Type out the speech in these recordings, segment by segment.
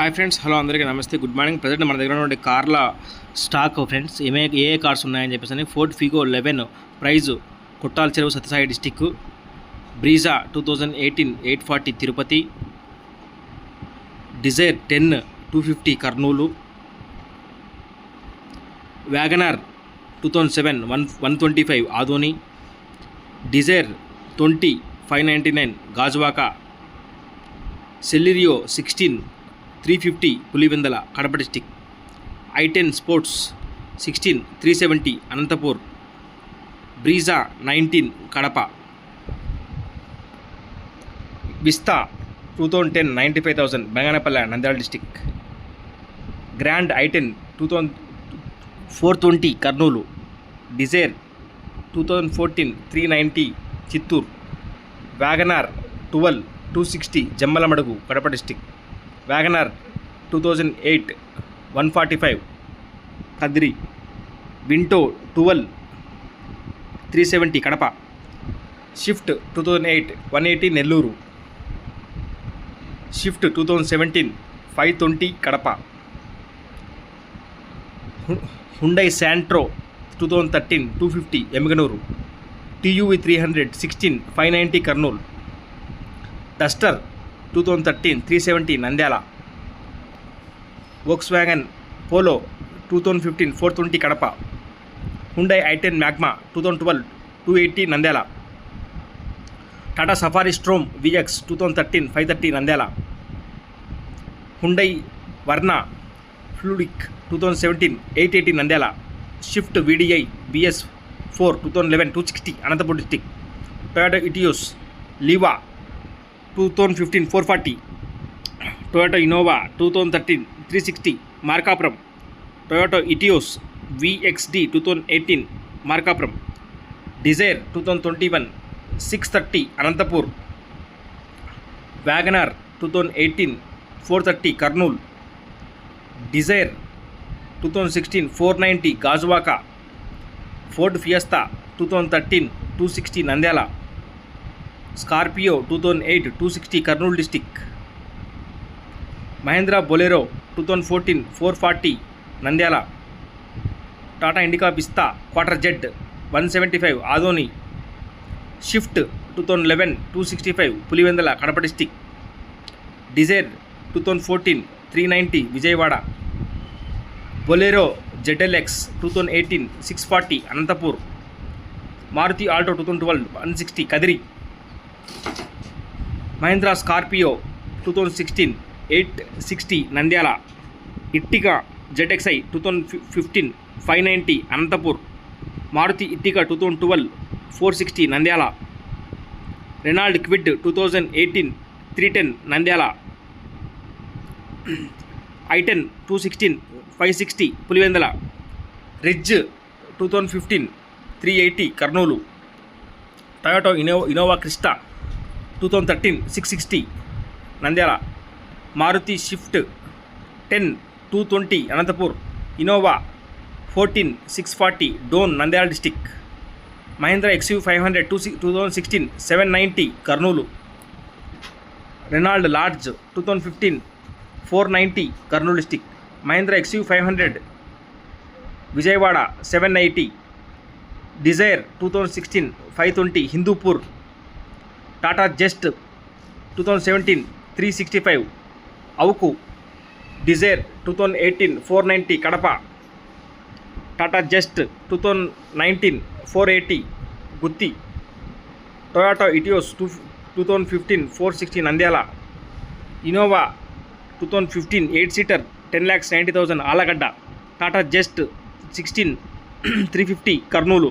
hi friends hello అందరికీ నమస్తే good morning present మన దగ్గర ఉన్నటువంటి కార్ల స్టాక్ ఫ్రెండ్స్ ఏమే ఏ కార్స్ ఉన్నాయని చెప్పేసి ఫోర్ట్ ఫిగో లెవెన్ ప్రైజు కొట్టాల్ చెరువు Sathya Sai district Brezza two thousand eighteen eight forty Tirupati Dzire ten two fifty Kurnool WagonR two thousand seven one one twenty five Adoni Dzire twenty five ninety nine Gajuwaka సెల్లిరియో sixteen three fifty Pulivendula Kadapa district I ten sports sixteen three seventy Anantapur Brezza nineteen Kadapa Vista two thousand ten ninety five thousand Banaganapalle Nandyal district grand I ten two thousand four twenty Kurnool Dzire two thousand fourteen three ninety Chittoor Wagon R twelve two sixty Jammalamadugu Kadapa district Wagon R two thousand eight one forty five Kadiri Vento twelve three seventy Kadapa Swift two thousand eight one eighty Nellore Swift two thousand seventeen five twenty Kadapa Hyundai Santro two thousand thirteen two fifty Yemmiganur TUV three hundred sixteen five ninety Kurnool Duster 2013 370 Nandyala, Volkswagen Polo 2015 420 Kadapa, Hyundai i10 Magma 2012 280 Nandyala, Tata Safari Storm VX 2013 530 Nandyala, Hyundai Varna Fluidic 2017 880 Nandyala, Swift VDI BS4 2011 260 Anantapur district, Toyota Etios Liva two thousand fifteen four forty Toyota Innova two thousand thirteen three sixty Markapuram Toyota Etios VXD two thousand eighteen Markapuram Dzire two thousand twenty one six thirty Anantapur Wagon R two thousand eighteen four thirty Kurnool Dzire two thousand sixteen four ninety Gajuwaka Ford Fiesta two thousand thirteen two sixty Nandyal Scorpio two thousand eight two sixty Kurnool district Mahindra Bolero two thousand fourteen four forty Nandyal Tata Indica Vista quarter Z one seventy five Adoni Swift two thousand eleven two sixty five Pulivendula Kadapa district Dzire two thousand fourteen three ninety Vijayawada Bolero ZLX two thousand eighteen six forty Anantapur Maruti Alto two thousand twelve one sixty Kadiri Mahindra Scorpio two thousand sixteen eight sixty Nandyal Ertiga ZXI two thousand fifteen five ninety Anantapur Maruti Ertiga two thousand twelve four sixty Nandyal Renault Kwid two thousand eighteen three ten Nandyal I ten two sixteen five sixty Pulivendula Ritz two thousand fifteen three eighty Kurnool Toyota Eno Innova Crysta two thousand thirteen six sixty Nandyal Maruti Swift ten two twenty Anantapur Innova fourteen six forty Dhone Nandyal district Mahindra XU five hundred two six two thousand sixteen seven ninety Kurnool Renault Lodgy two thousand fifteen four ninety Kurnool district Mahindra XU five hundred Vijayawada seven eighty Dzire two thousand sixteen five twenty Hindupur Tata Zest two thousand seventeen three sixty five Owk Dzire two thousand eighteen four ninety Kadapa Tata Zest two thousand nineteen four eighty Gooty Toyota Etios two two thousand fifteen four sixty Nandyal Innova two thousand fifteen eight seater ten lakhs ninety thousand Allagadda Tata Zest sixteen three fifty Kurnool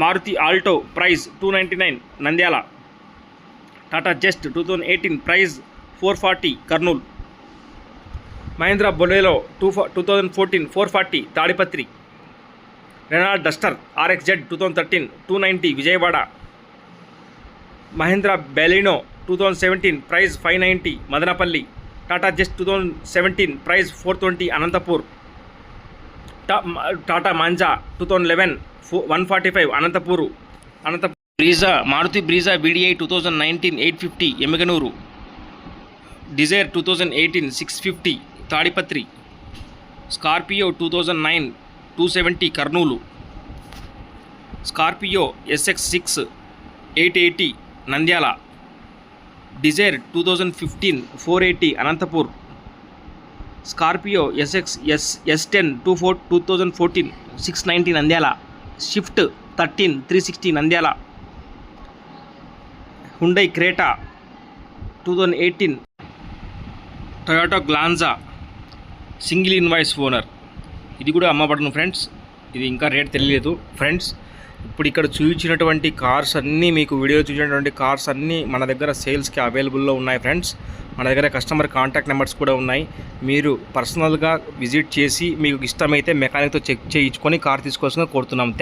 Maruti Alto price two ninety nine Nandyal Tata Zest two thousand eighteen price four forty Kurnool Mahindra Bolero two ఫా two thousand fourteen four forty Tadipatri Renault Duster RX Z two thousand thirteen two ninety Vijayawada Mahindra Bolero two thousand seventeen price five ninety Madanapalle Tata Zest two thousand seventeen price four twenty Anantapur Tata Manza two thousand eleven one forty five Anantapur Anantapur Brezza Maruti Brezza VDI two thousand nineteen eight fifty Yemmiganur Dzire two thousand eighteen six fifty Tadipatri Scorpio two thousand nine two seventy Kurnool Scorpio SX six eight eighty Nandyal Dzire two thousand fifteen four eighty Anantapur Scorpio SX S S ten two four two thousand fourteen six ninety Nandyal Swift thirteen three sixty Nandyal Hyundai Creta two thousand eighteen Toyota Glanza single invoice owner ఇది కూడా అమ్మబడను friends ఇది ఇంకా rate తెలియలేదు friends ఇప్పుడు ఇక్కడ చూపించినటువంటి cars అన్నీ మీకు వీడియో చూసినటువంటి కార్స్ అన్నీ మన దగ్గర సేల్స్కి అవైలబుల్లో ఉన్నాయి ఫ్రెండ్స్ మన దగ్గర కస్టమర్ కాంటాక్ట్ నెంబర్స్ కూడా ఉన్నాయి మీరు పర్సనల్గా విజిట్ చేసి మీకు ఇష్టమైతే మెకానిక్తో చెక్ చేయించుకొని కార్ తీసుకోవాల్సిన కోరుతున్నాం థ్యాంక్